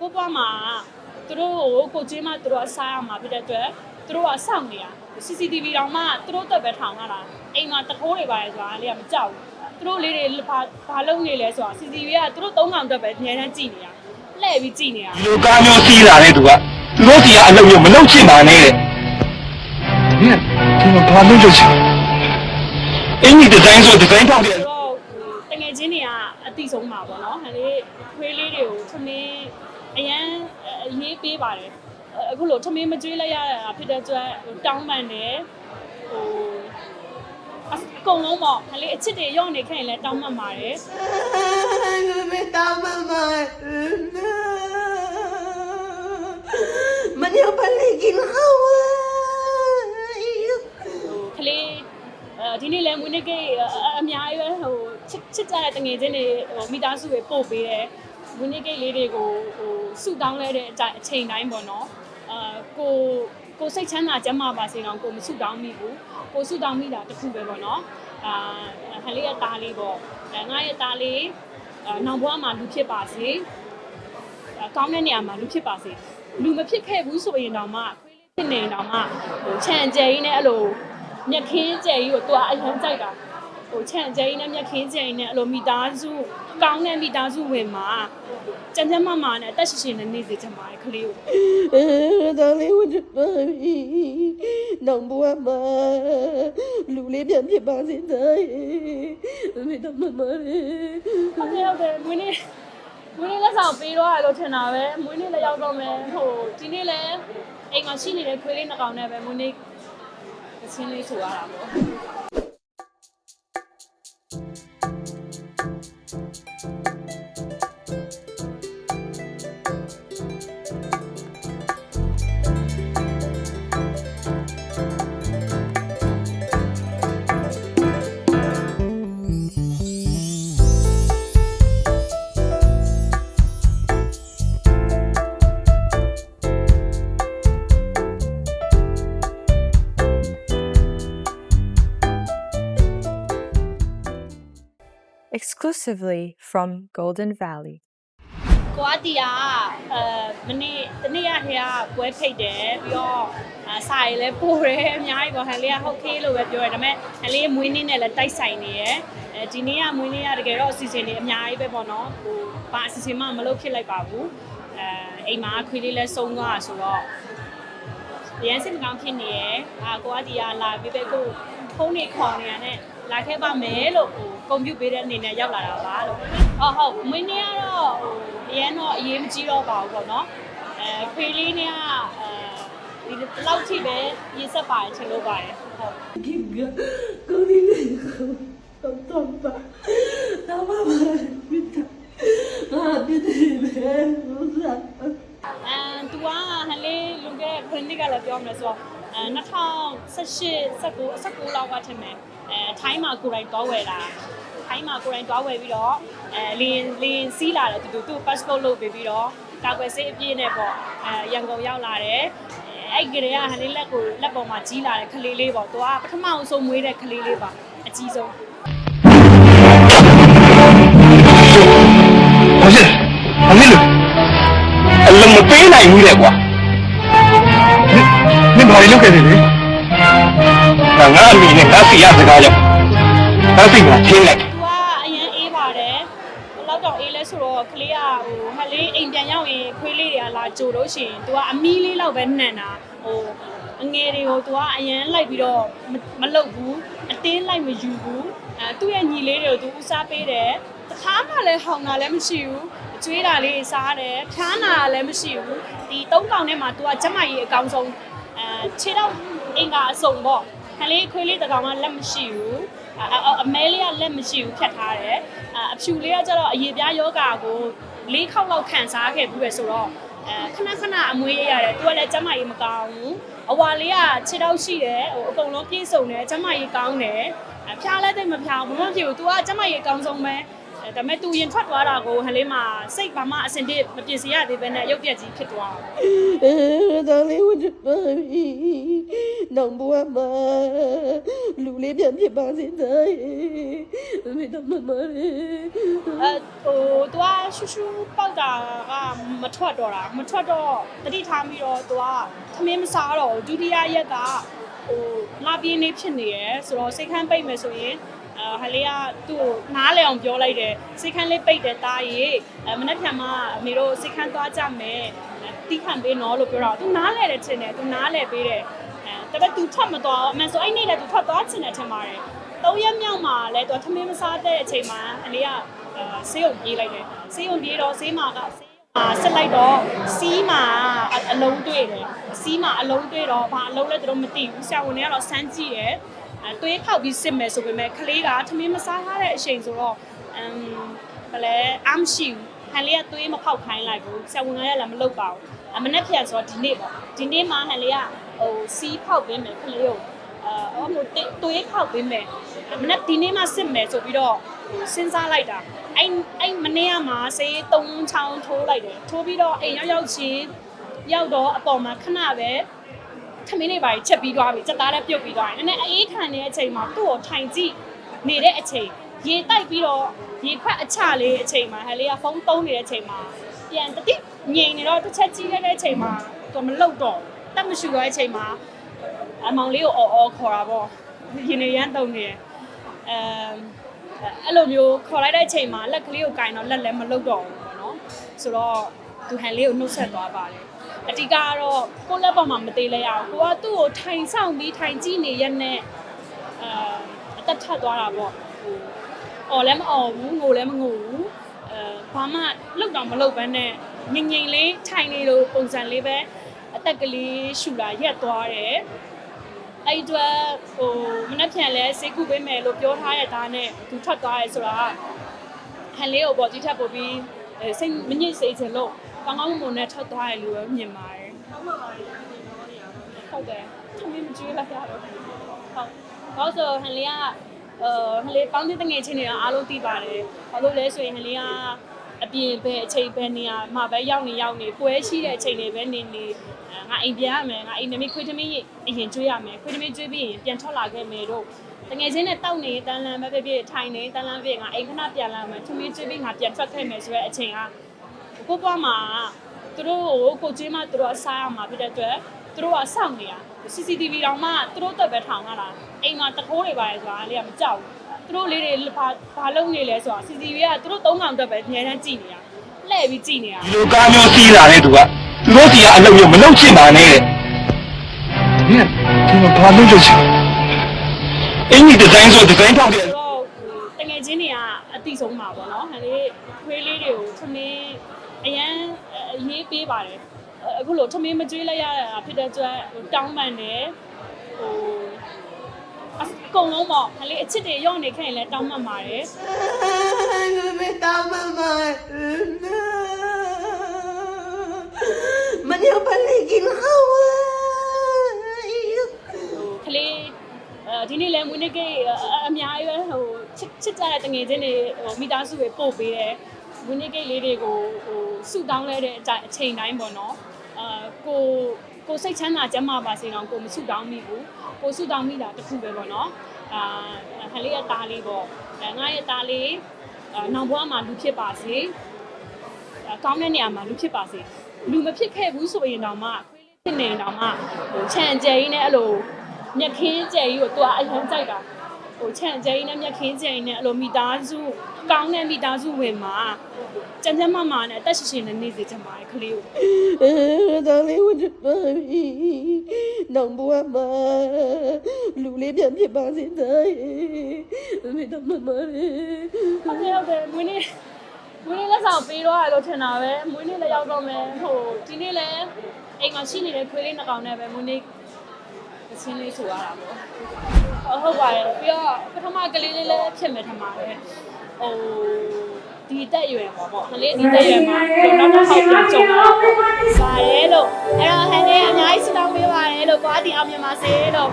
ကိုပွားမှာသူတို့ကိုကိုချင်းမသူတို့အစားရမှာဖြစ်တဲ့အတွက်သူတို့ကစောင့်နေတာ CCTV တောင်မှသူတို့တက်ပဲထောင်ရတာအိမ်မှာတထိုးတွေပါတယ်ဆိုတာလေးကမကြောက်ဘူးသူတို့လေးတွေဘာဘာလုပ်နေလဲဆိုတာ CCTV ကသူတို့သုံးကောင်တက်ပဲအများတန်းကြည့်နေတာလှည့်ပြီးကြည့်နေတာဒီလိုကားမျိုးစီးလာတဲ့သူကသူတို့စီကအလုပ်မျိုးမလုပ်ချင်ပါနဲ့တဲ့။ဒီကကျွန်တော်ဘာလုပ်လို့ချင်အင်းဒီဒီဇိုင်းဆိုဒီဇိုင်းထောက်တယ်ဆိုတော့တငယ်ချင်းတွေကအ တိဆုံးမှာပေါ့နော်ဟန်လေးခွေးလေးတွေကိုသမင်းအရန်အရေးပေးပါတယ်အခုလိုသမင်းမကျွေးလိုက်ရတာဖြစ်တဲ့အတွက်ဟိုတောင်းပန်တယ်ဟိုအကုန်လုံးပေါ့ဟန်လေးအချစ်တွေရော့နေခဲ့ရင်လည်းတောင်းပန်ပါတယ် Me está mamá. Manio paligin hawa. ဟိုကလေးအဲ ဒီနေ့လည်းမွေးနေ့ကိတ်အများကြီးပဲဟိုချစ်ချစ်ကြတဲ့တငယ်ချင်းတွေဟိုမိသားစုတွေပို့ပေးတယ်မွေးနေ့ကိတ်လေးတွေကိုဟိုဆုတောင်းလဲတဲ့အချိန်အချိန်တိုင်းပေါ့နော်အာကိုကိုစိတ်ချမ်းသာကျန်းမာပါစေတော့ကိုမဆုတောင်းမိဘူးကိုဆုတောင်းမိတာတစ်ခုပဲပေါ့နော်အာဟန်လေးရဲ့သားလေးပေါ့အဲငါရဲ့သားလေးအာနောင်ဘွားမှာလူဖြစ်ပါစေအာကောင်းတဲ့နေရာမှာလူဖြစ်ပါစေလူမဖြစ်ခဲ့ဘူးဆိုရင်တော့မှခွေးလေးဖြစ်နေတော့မှဟိုခြံကျဲကြီးနဲ့အဲ့လို မြက်ခင်းကျဲကြီးကိုသူကအရန်ကြိုက်တာဟိုခြံကျဲကြီးနဲ့မြက်ခင်းကျဲကြီးနဲ့အဲ့လိုမိသားစုကောင်းတဲ့မိသားစုဝင်မှာကြမ်းကြမ်းမမနဲ့အသက်ရှင်ရှင်နဲ့နေစေချင်ပါတယ်ကလေးကို Dale, what baby. Non bua ma. Lule bien bien basé dai. Me da mama. ဟုတ်တယ်ဟုတ်တယ်မွေးနေ့မွေးနေ့လက်ဆောင်ပေးတော့ရလို့ထင်တာပဲမွေးနေ့လည်းရောက်တော့မယ်ဟိုဒီနေ့လည်းအိမ်မှာရှိနေတဲ့ခွေးလေးနှစ်ကောင်နဲ့ပဲမွေးနေ့အ ချင်းလေးဆိုရတာပေါ့ exclusively from Golden Valley. ကိုအတီကအဲမနေ့တနေ့ရခေကပွဲဖိတ်တယ်ပြီးတော့အစာရည်လည်းပို့တယ်အများကြီးပေါ့ဟန်လေးကဟုတ်ခေးလို့ပဲပြောရတယ်ဒါပေမဲ့ဟန်လေးမွေးနေ့နဲ့လည်းတိုက်ဆိုင်နေရယ်အဲဒီနေ့ကမွေးနေ့ရတကယ်တော့အစီအစဉ်တွေအများကြီးပဲပေါ့နော်ဟိုဘာအစီအစဉ်မှမလုပ်ဖြစ်လိုက်ပါဘူးအဲအိမ်မှာခွေးလေးလည်းစုံသွားတာဆိုတော့ရန်စင်မကောင်းဖြစ်နေရယ်အာကိုအတီကလာပြီးပဲကိုဖုန်းနေခေါ်နေရတဲ့ လာခဲ့ပါမယ်လို့ဟိုကွန်ပျူပေးတဲ့အနေနဲ့ရောက်လာတာပါလို့ဟုတ်ဟုတ်မင်းနေကတော့ဟိုအရင်တော့အရေးမကြီးတော့ပါဘူးပေါ့နော်အဲဖေးလေးနေကအဲဒီလောက်ထိပဲရေဆက်ပါတယ်ချင်လို့ပါတယ်ဟုတ်ဂစ်ဂကိုဒီလေးကိုတော့တော့ပါတော့ပါမိတာငါပြည့်တယ်လေဘုရားအဲ तू อ่ะဟန်လေးလူကဲ friend ကလည်းပြောမယ်ဆိုတော့ အဲ2018 19 19လောက်ကထင်မယ်အဲထိုင်းမှာကိုယ်တိုင်တွားဝယ်လာထိုင်းမှာကိုယ်တိုင်တွားဝယ်ပြီးတော့အဲလင်းလင်းစီးလာတယ်သူသူသူ passport လုပ်ပေးပြီးတော့ကာကွယ်ဆေးအပြည့်နဲ့ပေါ့အဲရန်ကုန်ရောက်လာတယ်အဲအဲ့ကလေးကဟန်လေးလက်ကိုလက်ပေါ်မှာကြီးလာတဲ့ကလေးလေးပေါ့သူကပထမအောင်ဆုံးမွေးတဲ့ကလေးလေးပါအကြီးဆုံးဘာဖြစ်လဲဘာဖြစ်လို့အလုံးမပေးနိုင်ဘူးလေကွာ နင်ဘာလို့လုပ်ခဲ့တယ်လဲငါငါအမိနဲ့ငါစီရစကားကြောင့်ငါစီကချင်းလိုက်သူကအရင်အေးပါတယ်ဘယ်လောက်တော့အေးလဲဆိုတော့ကလေးကဟိုဟက်လေးအိမ်ပြန်ရောက်ရင်ခွေးလေးတွေကလာကြိုလို့ရှိရင်သူကအမီးလေးလောက်ပဲနှံတာဟိုအငယ်တွေကိုသူကအရင်လိုက်ပြီးတော့မလုတ်ဘူးအတင်းလိုက်မယူဘူးအဲသူ့ရဲ့ညီလေးတွေကိုသူဦးစားပေးတယ်တခါမှလည်းဟောင်တာလည်းမရှိဘူးအကျွေးတာလေးစားတယ်ဖျားနာတာလည်းမရှိဘူးဒီသုံးကောင်ထဲမှာသူကကျမကြီးအကောင်ဆုံးအဲ ခြေတော့အင်္ဂါအစုံပေါ့ခလေးခွေးလေးတစ်ကောင်ကလက်မရှိဘူးအအအမဲလေးကလက်မရှိဘူးဖြတ်ထားတယ်အအဖြူလေးကကျတော့အရေပြားယောဂါကို၄ခေါက်လောက်ခံစားခဲ့ပြီးပဲဆိုတော့အဲခဏခဏအမွေးရရတယ်သူကလည်းကျမကြီးမကောင်းဘူးအဝါလေးကခြေတော့ရှိတယ်ဟိုအကုန်လုံးပြည့်စုံတယ်ကျမကြီးကောင်းတယ်အဖျားလည်းတိတ်မဖျားဘူးမဖြစ်ဘူးသူကကျမကြီးအကောင်းဆုံးပဲအဲ ဒါပေမဲ့သူရင်ထွက်သွားတာကိုဟန်လေးမှာစိတ်ဘာမှအစင်တစ်မပြင်စီရသေးဘဲနဲ့ရုပ်ပြက်ကြီးဖြစ်သွားတယ်ဒါလေးဝင်ကြပါပြီနောင်ဘွားမလူလေးပြန်ဖြစ်ပါစေတဲ့မေတ္တာမမလေးအဲဟိုသူကရှူရှူပေါက်တာကမထွက်တော့တာမထွက်တော့တတိထားပြီးတော့သူကသမင်းမစားတော့ဘူးဒုတိယရက်ကဟိုလာပြင်းနေဖြစ်နေရယ်ဆိုတော့စိတ်ခမ်းပိတ်မယ်ဆိုရင်အဲ ဟလေးကသူ့ကိုနားလဲအောင်ပြောလိုက်တယ်စိတ်ခမ်းလေးပိတ်တယ်တားရေအဲမနေ့ဖြန်မှအမေတို့စိတ်ခမ်းသွားကြမယ်တီးခံပေးနော်လို့ပြောတော့သူနားလဲတယ်ထင်တယ်သူနားလဲပေးတယ်အဲတပည့်သူထွက်မသွားအမှန်ဆိုအဲ့နေ့လည်းသူထွက်သွားချင်တယ်ထင်ပါတယ်သုံးရက်မြောက်မှာလည်းသူကသမင်းမစားတဲ့အချိန်မှာအလေးကအဲဆေးရုံပြေးလိုက်တယ်ဆေးရုံပြေးတော့ဆေးမာကဆေးရုံမှာဆက်လိုက်တော့စီးမာအလုံးတွေ့တယ်စီးမာအလုံးတွေ့တော့ဘာအလုံးလဲသူတို့မသိဘူးဆရာဝန်တွေကတော့စမ်းကြည့်တယ်အဲ သွေးဖောက်ပြီးစစ်မယ်ဆိုပေမဲ့ကလေးကထမင်းမစားထားတဲ့အချိန်ဆိုတော့အမ်ဘယ်လဲအမ်ရှိဘူးဟန်လေးကသွေးမဖောက်ခိုင်းလိုက်ဘူးဆရာဝန်ကလည်းမလုပ်ပါဘူးအမနဲ့ပြန်ဆိုတော့ဒီနေ့ပေါ့ဒီနေ့မှဟန်လေးကဟိုစီးဖောက်ပေးမယ်ကလေးကိုအဲအော်မို့သွေးဖောက်ပေးမယ်မနေ့ဒီနေ့မှစစ်မယ်ဆိုပြီးတော့စဉ်းစားလိုက်တာအဲ့အဲ့မနေ့ကမှဆေး၃ချောင်းထိုးလိုက်တယ်ထိုးပြီးတော့အိမ်ရောက်ရောက်ချင်းရောက်တော့အပေါ်မှာခဏပဲ ထမင်းလေးပါချက်ပြီးသွားပြီချက်သားလည်းပြုတ်ပြီးသွားတယ်နည်းနည်းအေးခံနေတဲ့အချိန်မှာသူ့ကိုထိုင်ကြည့်နေတဲ့အချိန်ရေတိုက်ပြီးတော့ရေခွက်အချလေးအချိန်မှာဟဲ့လေးကဖုန်းသုံးနေတဲ့အချိန်မှာပြန်တတိငြိမ်နေတော့တစ်ချက်ကြီးလိုက်တဲ့အချိန်မှာသူမလုတ်တော့တက်မရှူတော့တဲ့အချိန်မှာအမောင်လေးကိုအော်အော်ခေါ်တာပေါ့ရင်နေရမ်းတုံနေတယ်အမ်အဲ့လိုမျိုးခေါ်လိုက်တဲ့အချိန်မှာလက်ကလေးကိုကင်တော့လက်လည်းမလုတော့ဘူးပေါ့နော်ဆိုတော့သူဟန်လေးကိုနှုတ်ဆက်သွားပါတယ် အတိကတော့ကိုယ့်လက်ပေါ်မှာမသေးလဲရအောင်ကိုကသူ့ကိုထိုင်ဆောင်ပြီးထိုင်ကြည့်နေရက်နဲ့အာအသက်ထပ်သွားတာပေါ့ဟိုအော်လည်းမအော်ဘူးငိုလည်းမငိုဘူးအဲဘာမှလုတော့မလုဘဲနဲ့ငင်ငင်လေးထိုင်နေလို့ပုံစံလေးပဲအသက်ကလေးရှူလာရက်သွားတယ်အဲ့ဒီအတွက်ဟိုမနှက်ဖြန်လဲစေကူပေးမယ်လို့ပြောထားတဲ့သားနဲ့သူထွက်သွားရဲဆိုတာဟန်လေးကိုပေါ့ဒီထက်ပိုပြီးအဲစိတ်မညစ်စေချင်လို့ ကောင်းကောင်းမွန်မွန်နဲ့ထွက်သွားရလို့ပဲမြင်ပါတယ်ဟုတ်တယ်သမီးမကြွေးလိုက်ရတော့ဟုတ်ဘာလို့ဆိုဟန်လေးကအဲဟန်လေးပေါင်းတဲ့တငယ်ချင်းတွေကအားလုံးသိပါတယ်ဘာလို့လဲဆိုရင်ဟန်လေးကအပြင်ပဲအချိန်ပဲနေရမှာပဲရောက်နေရောက်နေပွဲရှိတဲ့အချိန်တွေပဲနေနေအဲငါအိမ်ပြန်ရမယ်ငါအိမ်နမိခွေးသမီးအရင်ကျွေးရမယ်ခွေးသမီးကျွေးပြီးရင်ပြန်ထွက်လာခဲ့မယ်တို့တငယ်ချင်းနဲ့တောက်နေတန်းလန်းပဲဖြစ်ဖြစ်ထိုင်နေတန်းလန်းဖြစ်ငါအိမ်ခဏပြန်လာမယ်သမီးကျွေးပြီးငါပြန်ထွက်ခဲ့မယ်ဆိုတဲ့အချိန်က ကိုပွားမှာသူတို့ကိုကိုကျွေးမှသူတို့အစားရမှာဖြစ်တဲ့အတွက်သူတို့ကစောင့်နေတာ CCTV တောင်မှသူတို့တက်ပဲထောင်ရတာအိမ်မှာတခိုးတွေပါလေဆိုတာလေးကမကြောက်ဘူးသူတို့လေးတွေဘာဘာလုပ်နေလဲဆိုတာ CCTV ကသူတို့သုံးကောင်တက်ပဲအများတန်းကြည့်နေတာလှည့်ပြီးကြည့်နေတာဒီလိုကားမျိုးစီးလာတဲ့သူကသူတို့စီကအလုပ်မျိုးမလုပ်ချင်ပါနဲ့တဲ့မင်းကဒီမှာဘာလုပ်လို့ချင်အင်ကြီးဒီဇိုင်းဆိုဒီဇိုင်းထောက်တယ်ဆိုတော့တငယ်ချင်းတွေကအတိဆုံးမှာပေါ့နော်ဟန်လေးခွေးလေးတွေကိုသမင်း အရန်အရေးပေးပါတယ်အခုလိုသမင်းမကျွေးလိုက်ရတာဖြစ်တဲ့အတွက်ဟိုတောင်းပန်တယ်ဟိုအကုန်လုံးပေါ့ဟန်လေးအချစ်တွေရော့နေခဲ့ရင်လည်းတောင်းပန်ပါတယ်မေတ္တာမမမနေ့ကလေးကင်းဟောဝါဟိုကလေးအဲဒီနေ့လဲမွေးနေ့ကိတ်အများကြီးပဲဟိုချစ်ချစ်ကြတဲ့တငယ်ချင်းတွေဟိုမိသားစုတွေပို့ပေးတယ် မွေးနေ့ကိတ်လေးတွေကိုဟိုစုတောင်းလဲတဲ့အချိန်အချိန်တိုင်းပေါ့နော်အာကိုကိုစိတ်ချမ်းသာကျန်းမာပါစေတော့ကိုမစုတောင်းမိဘူးကိုစုတောင်းမိတာတစ်ခုပဲပေါ့နော်အာခလေးရဲ့သားလေးပေါ့အဲငါရဲ့သားလေးအာနောက်ဘဝမှာလူဖြစ်ပါစေအကောင်းတဲ့နေရာမှာလူဖြစ်ပါစေလူမဖြစ်ခဲ့ဘူးဆိုရင်တောင်မှခွေးလေးဖြစ်နေတောင်မှဟိုခြံကျဲကြီးနဲ့အဲ့လိုမျက်ခင်းကျဲကြီးကိုသူကအရင်ကြိုက်တာ ဟိုခြံကျဲကြီးနဲ့မျက်ခင်းကျဲကြီးနဲ့အဲ့လိုမိသားစုကောင်းတဲ့မိသားစုဝင်မှာကျန်းကျန်းမာမာနဲ့အသက်ရှင်ရှင်နဲ့နေစေချင်ပါတယ်ကလေးကိုဒါလေးဝင်ကြပါပြီနောင်ဘွားမလူလေးပြန်ဖြစ်ပါစေတဲ့မေတ္တာမမလေးဟုတ်တယ်ဟုတ်တယ်မွေးနေ့မွေးနေ့လက်ဆောင်ပေးတော့ရလို့ထင်တာပဲမွေးနေ့လည်းရောက်တော့မယ်ဟိုဒီနေ့လည်းအိမ်မှာရှိနေတဲ့ခွေးလေးနှစ်ကောင်နဲ့ပဲမွေးနေ့အချင်းလေးဆိုရတာပေါ့ ဟုတ်ပါတယ်ပြီးတော့ပထမကလေးလေးလည်းဖြစ်မယ်ထင်ပါတယ်ဟိုဒီတက်ရွယ်ပေါ့ပေါ့ကလေးဒီတက်ရွယ်မှာတော့တော့ဟောက်ပြန်ကြုံတော့ပါရဲလို့အဲ့တော့ဟန်လေးအများကြီးစတောင်းပေးပါတယ်လို့ကိုအတီအောင်မြန်မာစေလို့